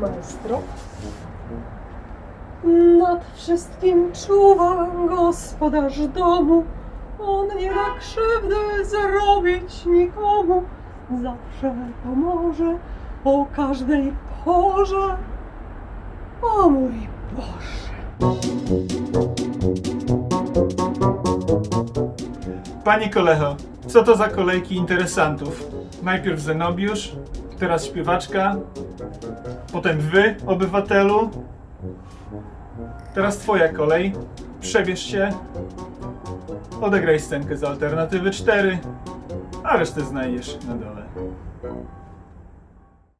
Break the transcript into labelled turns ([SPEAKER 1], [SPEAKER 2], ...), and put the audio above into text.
[SPEAKER 1] Maestro. Nad wszystkim czuwa gospodarz domu. On nie da krzywdy zrobić nikomu. Zawsze pomoże o każdej porze. O mój Boże.
[SPEAKER 2] Panie Kolecho, co to za kolejki interesantów? Najpierw Zenobiusz, teraz śpiewaczka, potem wy, obywatelu. Teraz twoja kolej. Przebierz się. Odegraj scenkę z alternatywy 4, a resztę znajdziesz na dole.